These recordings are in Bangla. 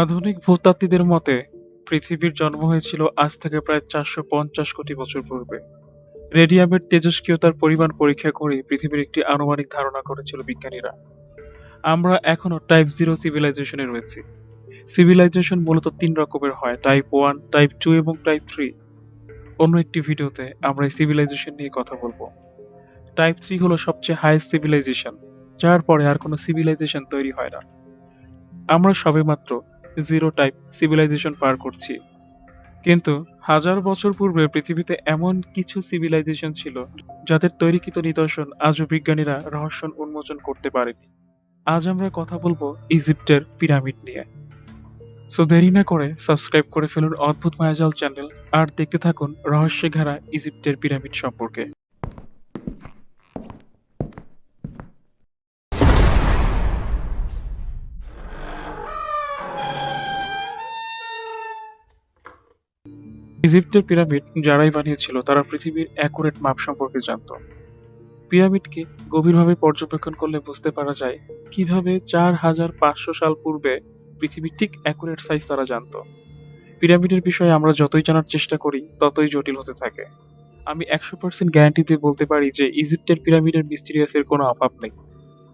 আধুনিক ভূতাত্ত্বিকদের মতে, পৃথিবীর জন্ম হয়েছিল আজ থেকে প্রায় চারশো পঞ্চাশ কোটি বছর পূর্বে। রেডিয়ামের তেজস্ক্রিয়তার পরিমাণ পরীক্ষা করে পৃথিবীর একটি আনুমানিক ধারণা করেছিল বিজ্ঞানীরা। আমরা এখনও টাইপ জিরো সিভিলাইজেশনে রয়েছি। সিভিলাইজেশন মূলত তিন রকমের হয় টাইপ ওয়ান টাইপ টু এবং টাইপ থ্রি অন্য একটি ভিডিওতে আমরা এই সিভিলাইজেশন নিয়ে কথা বলব। টাইপ থ্রি হলো সবচেয়ে হাইয়েস্ট সিভিলাইজেশন যার পরে আর কোনো সিভিলাইজেশন তৈরি হয় না। আমরা সবেমাত্র জিরো টাইপ সিভিলাইজেশন পার করছি। কিন্তু হাজার বছর পূর্বে পৃথিবীতে এমন কিছু সিভিলাইজেশন ছিল, যাদের তৈরিকৃত নিদর্শন আজও বিজ্ঞানীরা রহস্য উন্মোচন করতে পারেনি। আজ আমরা কথা বলব ইজিপ্টের পিরামিড নিয়ে। সো দেরি না করে সাবস্ক্রাইব করে ফেলুন অদ্ভুত মায়াজাল চ্যানেল, আর দেখতে থাকুন রহস্যে ঘেরা ইজিপ্টের পিরামিড সম্পর্কে। ইজিপ্টের পিরামিড যারাই বানিয়েছিল, তারা পৃথিবীর অ্যাকুরেট মাপ সম্পর্কে জানত। পিরামিডকে গভীরভাবে পর্যবেক্ষণ করলে বুঝতে পারা যায় কীভাবে চার হাজার পাঁচশো সাল পূর্বে পৃথিবীর ঠিক অ্যাকুরেট সাইজ তারা জানত। পিরামিডের বিষয়ে আমরা যতই জানার চেষ্টা করি, ততই জটিল হতে থাকে। আমি একশো পার্সেন্ট গ্যারান্টি দিয়ে বলতে পারি যে ইজিপ্টের পিরামিডের মিস্টিরিয়াসের কোনো অভাব নেই,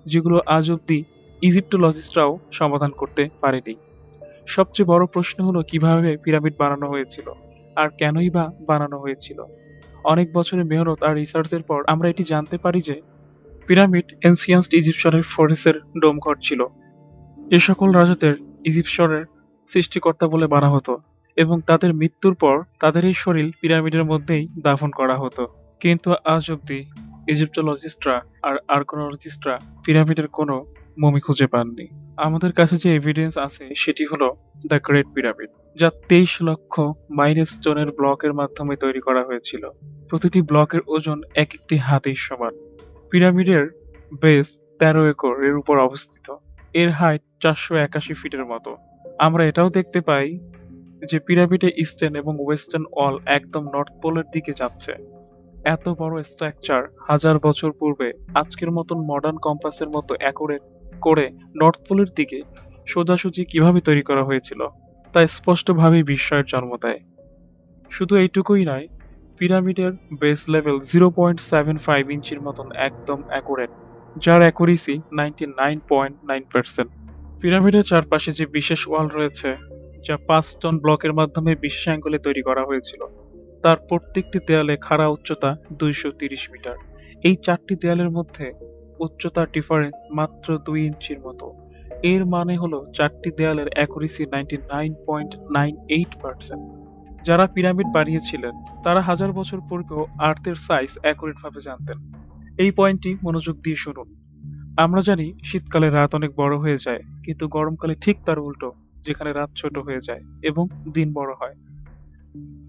যেগুলো আজ অব্দি ইজিপ্টোলজিস্টরাও সমাধান করতে পারেনি। সবচেয়ে বড় প্রশ্ন হলো, কীভাবে পিরামিড বানানো হয়েছিল? আর কেনই বা বানানো হয়েছিল। অনেক বছরের মেহনত আর রিসার্চের পর আমরা এটি জানতে পারি যে পিরামিড এনসিয়ান্সড ইজিপশনের ফোরেসের ডোমঘর ছিল। এ সকল রাজাদের ইজিপশনের সৃষ্টিকর্তা বলে মানা হতো এবং তাদের মৃত্যুর পর তাদের এই শরীর পিরামিডের মধ্যেই দাফন করা হতো। কিন্তু আজ অব্দি ইজিপ্টোলজিস্টরা আর আর্কোলজিস্টরা পিরামিডের কোনো মমি খুঁজে পাননি। আমাদের কাছে যে এভিডেন্স আছে, সেটি হলো দ্য গ্রেট পিরামিড যা তেইশ লক্ষ মাইনাস স্টোনের ব্লকের মাধ্যমে তৈরি করা হয়েছিল। প্রতিটি ব্লকের ওজন এক একটি হাতির সমান। পিরামিডের বেস তেরো একর এর উপর অবস্থিত। এর হাইট চারশো একাশি ফিটের মতো। আমরা এটাও দেখতে পাই যে পিরামিডে ইস্টার্ন এবং ওয়েস্টার্ন ওয়াল একদম নর্থ পোলের দিকে যাচ্ছে। এত বড় স্ট্রাকচার হাজার বছর পূর্বে আজকের মতন মডার্ন কম্পাসের মতো অ্যাকুরেট করে নর্থ পোলের দিকে সোজাসুজি কীভাবে তৈরি করা হয়েছিল? তা স্পষ্টভাবেই বিস্ময়ের জন্ম দেয়। শুধু এইটুকুই নয়, পিরামিডের base level zero point seven five ইঞ্চির মতন একদম অ্যাকুরেট যার accuracy ninety nine point nine percent পিরামিডের চারপাশে যে বিশেষ ওয়াল রয়েছে, যা পাঁচ টন ব্লকের মাধ্যমে বিশেষ অ্যাঙ্গলে তৈরি করা হয়েছিল, তার প্রত্যেকটি দেয়ালে খাড়া উচ্চতা দুইশো তিরিশ মিটার। এই চারটি দেয়ালের মধ্যে উচ্চতার ডিফারেন্স মাত্র দুই ইঞ্চির মতো। এর মানে হলো চারটি দেয়ালের accuracy ninety nine point nine eight percent যারা পিরামিড বানিয়েছিলেন, তারা হাজার বছর পূর্বেও আর্থের সাইজ অ্যাকুরেট ভাবে জানতেন। এই পয়েন্টটি মনোযোগ দিয়ে শুনুন। আমরা জানি শীতকালে রাত অনেক বড় হয়ে যায়, কিন্তু গরমকালে ঠিক তার উল্টো, যেখানে রাত ছোট হয়ে যায় এবং দিন বড় হয়।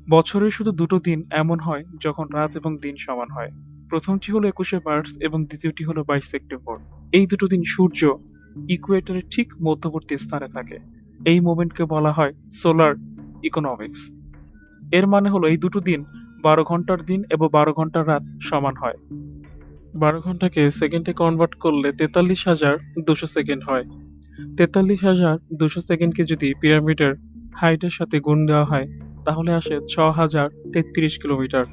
বছরে শুধু দুটো দিন এমন হয় যখন রাত এবং দিন সমান হয়। প্রথমটি হলো একুশে মার্চ এবং দ্বিতীয়টি হলো বাইশ সেপ্টেম্বর। এই দুটো দিন সূর্য ইকুয়েটরের ঠিক মধ্যবর্তী স্থানে থাকে। এই মোমেন্টকে বলা হয় সোলার ইকোনমিক্স এর মানে হলো এই দুটো দিন বারো ঘণ্টার দিন এবং বারো ঘণ্টার রাত সমান হয়। বারো ঘন্টাকে সেকেন্ডে কনভার্ট করলে তেতাল্লিশ হাজার দুশো সেকেন্ড হয়। তেতাল্লিশ হাজার দুশো সেকেন্ডকে যদি পিরামিডের হাইটের সাথে গুণ দেওয়া হয়, তাহলে আসে ছ হাজার তেত্রিশ কিলোমিটার,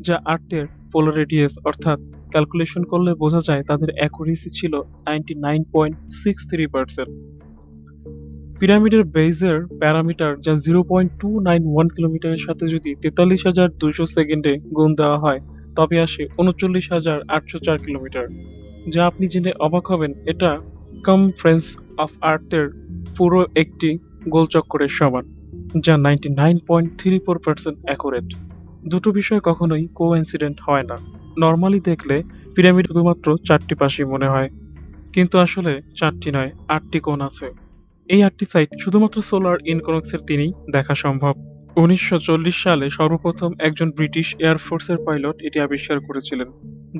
যা আর্থের পোলার রেডিয়াস অর্থাৎ ক্যালকুলেশন করলে বোঝা যায় তাদের অ্যাকুরেসি ছিল ninety nine point six three percent পিরামিডের বেজের প্যারামিটার যা zero point two nine one কিলোমিটারের সাথে যদি তেতাল্লিশ হাজার দুশো সেকেন্ডে গুণ দেওয়া হয়, তবে আসে উনচল্লিশ হাজার আটশো চার কিলোমিটার যা আপনি জেনে অবাক হবেন, এটা কমফ্রেন্স অফ আর্থের পুরো একটি গোলচক্করের সমান, যা ninety nine point three four percent accurate দুটো বিষয় কখনোই কোইনসিডেন্ট হয় না। নর্মালি দেখলে পিরামিড শুধুমাত্র চারটি পাশেই মনে হয়। কিন্তু আসলে চারটি নয়, আটটি কোণ আছে। এই আটটি সাইট শুধুমাত্র সোলার ইনকনক্সের তিনি দেখা সম্ভব। উনিশশো চল্লিশ সালে সর্বপ্রথম একজন ব্রিটিশ এয়ারফোর্সের পাইলট এটি আবিষ্কার করেছিলেন।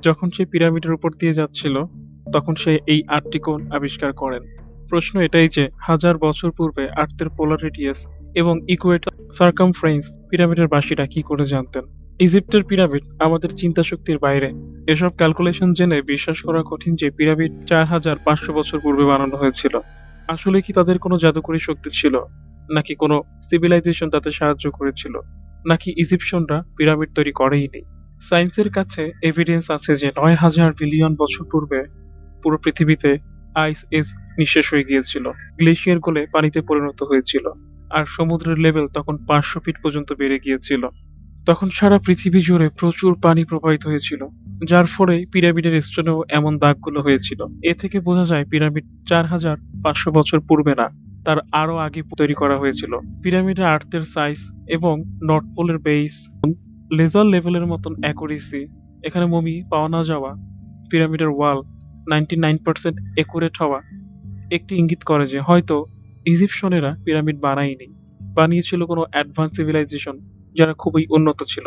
যখন সে পিরামিডের উপর দিয়ে যাচ্ছিল, তখন সে এই আটটি কোণ আবিষ্কার করেন। প্রশ্ন এটাই যে, হাজার বছর পূর্বে আর্থের পোলার রেডিয়াস এবং ইকুয়েটর সার্কামফ্রেন্স পিরামিডের বাসীরা কি করে জানতেন? ইজিপ্টের পিরামিড আমাদের চিন্তা শক্তির বাইরে। এসব ক্যালকুলেশন জেনে বিশ্বাস করা কঠিন যে পিরামিড চার হাজার পাঁচশো বছর পূর্বে বানানো হয়েছিল। আসলে কি তাদের কোনো জাদুকরী শক্তি ছিল? নাকি কোনো সিভিলাইজেশন তাতে সাহায্য করেছিল? নাকি ইজিপশিয়ানরা পিরামিড তৈরি করেইনি? সায়েন্সের কাছে এভিডেন্স আছে যে নয় হাজার বিলিয়ন বছর পূর্বে পুরো পৃথিবীতে আইস এজ নিঃশেষ হয়ে গিয়েছিল। গ্লেশিয়ার গলে পানিতে পরিণত হয়েছিল। আর সমুদ্রের লেভেল তখন পাঁচশো ফিট পর্যন্ত বেড়ে গিয়েছিল। তখন সারা পৃথিবী জুড়ে প্রচুর পানি প্রবাহিত হয়েছিল, যার ফলে পিরামিডের স্টোনেও এমন দাগগুলো হয়েছিল। এ থেকে বোঝা যায় পিরামিড চার হাজার পাঁচশো বছর পূর্বে না, তার আরও আগে তৈরি করা হয়েছিল। পিরামিডের আর্থের সাইজ এবং নর্থ পোলের বেস লেজার লেভেলের মতন অ্যাকুরেসি, এখানে মমি পাওয়া না যাওয়া, পিরামিডের wall ninety nine percent accurate হওয়া একটি ইঙ্গিত করে যে হয়তো ইজিপশনেরা পিরামিড বানায়নি, বানিয়েছিল কোনো অ্যাডভান্স সিভিলাইজেশন। যারা খুবই উন্নত ছিল।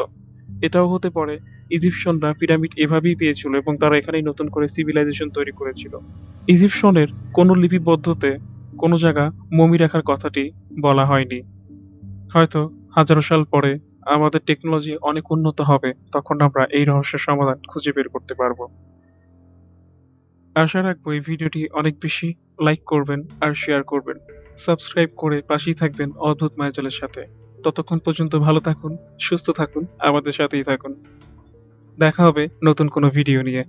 এটাও হতে পারে ইজিপশনরা পিরামিড এভাবেই পেয়েছিল এবং তারা এখানেই নতুন করে সিভিলাইজেশন তৈরি করেছিল। ইজিপশনের কোনো লিপিবদ্ধতে কোনো জায়গা মমি রাখার কথাটি বলা হয়নি। হয়তো হাজারো সাল পরে আমাদের টেকনোলজি অনেক উন্নত হবে, তখন আমরা এই রহস্যের সমাধান খুঁজে বের করতে পারব। আশা রাখব এই ভিডিওটি অনেক বেশি লাইক করবেন আর শেয়ার করবেন। সাবস্ক্রাইব করে পাশেই থাকবেন অদ্ভুত মায়াজালের সাথে। ততক্ষণ পর্যন্ত ভালো থাকুন, সুস্থ থাকুন, আমাদের সাথেই থাকুন। দেখা হবে নতুন কোনো ভিডিও নিয়ে।